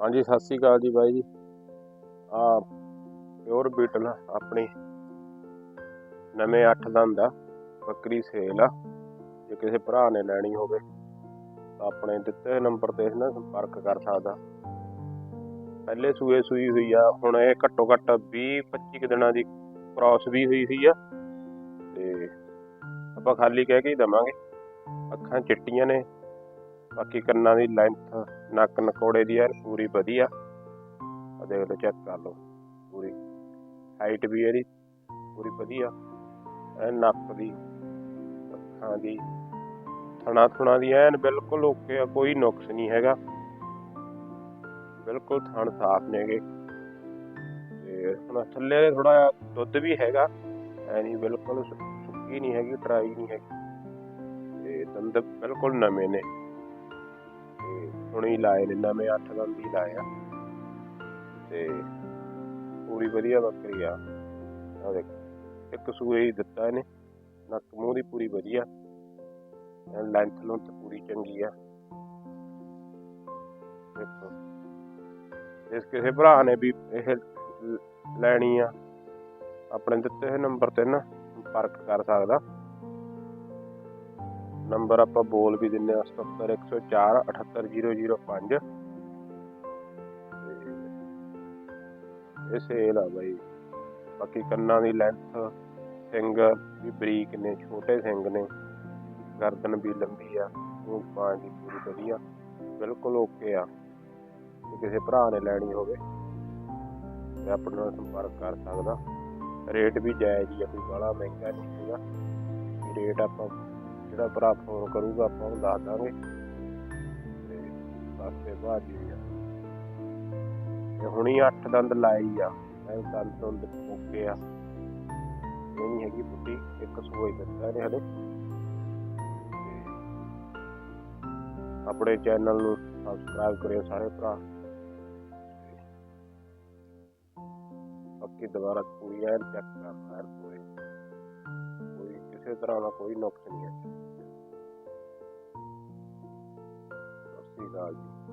ਹਾਂਜੀ, ਸਤਿ ਸ੍ਰੀ ਅਕਾਲ ਜੀ ਬਾਈ ਜੀ। ਆ ਪਿਓਰ ਬੀਟਲ ਆਪਣੀ। ਨਵੇਂ 8 ਦੰਦ ਆ, ਬੱਕਰੀ ਸੇਲ ਆ, ਜੇ ਕਿਸੇ ਭਰਾ ਨੇ ਲੈਣੀ ਹੋਵੇ, ਤਾਂ ਆਪਣੇ ਦਿੱਤੇ ਨੰਬਰ ਤੇ ਨਾ ਸੰਪਰਕ ਕਰ ਸਕਦਾ। ਪਹਿਲੇ ਸੂਏ ਸੂਈ ਹੋਈ ਆ, ਹੁਣ ਇਹ ਘੱਟੋ ਘੱਟ 20 25 ਦਿਨਾਂ ਦੀ ਕ੍ਰਾਸ ਵੀ ਹੋਈ ਸੀ ਆ। ਤੇ ਆਪਾਂ ਖਾਲੀ ਕਹਿ ਕੇ ਹੀ ਦਵਾਂਗੇ। ਅੱਖਾਂ ਚਿੱਟੀਆਂ ਨੇ ਬਾਕੀ ਕੰਨਾਂ ਦੀ ਲੈਂਥ ਨੱਕ ਨਕੋੜੇ ਦੀ ਐਨ ਪੂਰੀ ਵਧੀਆ। ਆ ਦੇਖ ਲਓ ਚੈੱਕ ਕਰ ਲਓ। ਪੂਰੀ ਹਾਈਟ ਵੀ ਇਹਦੀ, ਪੂਰੀ ਵਧੀਆ। ਐਨ ਨੱਕ ਦੀ, ਅੱਖਾਂ ਦੀ, ਥਣਾ ਥਣਾ ਦੀ ਐਨ ਬਿਲਕੁਲ ਓਕੇ ਆ, ਕੋਈ ਨੁਕਸ ਨਹੀਂ ਹੈਗਾ। ਬਿਲਕੁਲ ਥਣ ਸਾਫ਼ ਨੇਗੇ ਤੇ ਹੁਣ ਥੱਲੇ ਥੋੜਾ ਦੁੱਧ ਵੀ ਹੈਗਾ। ਐ ਨਹੀਂ, ਬਿਲਕੁਲ ਸੁੱਕੀ ਨਹੀਂ ਹੈਗੀ ਡਰਾਈ ਨਹੀਂ ਹੈਗੀ। ਤੇ ਦੰਦ ਬਿਲਕੁਲ ਨਵੇਂ ਨੇ। ਤੇ ਹੁਣੇ ਹੀ ਲਾਏ ਨੇ ਨਵੇਂ ਅੱਠ ਦੰਦ ਹੀ ਲਾਏ ਆ ਤੇ ਪੂਰੀ ਵਧੀਆ ਬੱਕਰੀ ਆ। ਆ ਦੇਖ, ਇੱਕ ਸੂਏ ਹੀ ਦਿੱਤਾ ਇਹਨੇ। ਨੱਕ ਮੂੰਹ ਦੀ ਪੂਰੀ ਵਧੀਆ। ਲੈਂਥ ਲੁੰਥ ਪੂਰੀ ਚੰਗੀ ਆ। ਦੇਖੋ। ਜਿਸ ਕਿਸੇ ਭਰਾ ਨੇ ਵੀ ਇਹ ਲੈਣੀ ਆ। ਆਪਣੇ ਦਿੱਤੇ ਹੋਏ ਨੰਬਰ ਤੇ ਨਾ ਸੰਪਰਕ ਕਰ ਸਕਦਾ। ਨੰਬਰ ਆਪਾਂ ਬੋਲ ਵੀ ਦਿੰਨੇ ਆ 77104 78005 ਤੇ ਇਹ ਸੇਲ ਆ ਬਾਈ। ਬਾਕੀ ਕੰਨਾਂ ਦੀ ਲੈਂਥ ਸਿੰਗ ਵੀ ਬਰੀਕ ਨੇ, ਛੋਟੇ ਸਿੰਗ ਨੇ। ਗਰਦਨ ਵੀ ਲੰਬੀ ਆ ਮੂੰਹ ਪਾਂ ਦੀ ਪੂਰੀ ਵਧੀਆ। ਬਿਲਕੁਲ ਓਕੇ ਆ। ਜੇ ਕਿਸੇ ਭਰਾ ਨੇ ਲੈਣੀ ਹੋਵੇ ਤੇ ਆਪਣੇ ਨਾਲ ਸੰਪਰਕ ਕਰ ਸਕਦਾ। ਰੇਟ ਵੀ ਜਾਇਜ਼ ਹੀ ਆ, ਕੋਈ ਬੜਾ ਮਹਿੰਗਾ ਨਹੀਂ ਹੈਗਾ। ਰੇਟ ਆਪਾਂ ਜਿਹੜਾ ਭਰਾ ਫੋਨ ਕਰੂਗਾ, ਆਪਾਂ ਉਹਨੂੰ ਦੱਸ ਦਾਂਗੇ। ਤੇ ਸਸਤੇ ਭਾਅ ਦੀ ਆ। ਤੇ ਹੁਣੀ 8 ਦੰਦ ਲਾਈ ਆ। ਐ ਦੰਦ ਦੰਦ ਓਕੇ ਆ। ਇਹ ਨਹੀਂ ਹੈਗੀ ਬੁੱਢੀ, ਇੱਕ ਸੂਈ ਦਿੱਤਾ ਨੇ ਹਲੇ। ਆਪਣੇ ਚੈਨਲ ਨੂੰ ਸਬਸਕ੍ਰਾਈਬ ਕਰਿਓ ਸਾਰੇ ਭਰਾ। ਬਾਕੀ ਦੁਬਾਰਾ ਪੂਰੀ ਐਨ ਚੈੱਕ ਕਰਨਾ ਹੈ ਪੂਰੀ ਕਿਸੇ ਤਰ੍ਹਾਂ ਦਾ ਕੋਈ ਨੁਕਸ ਨਹੀਂ ਹੈ ਸਤਿ ਸ਼੍ਰੀ ਅਕਾਲ ਜੀ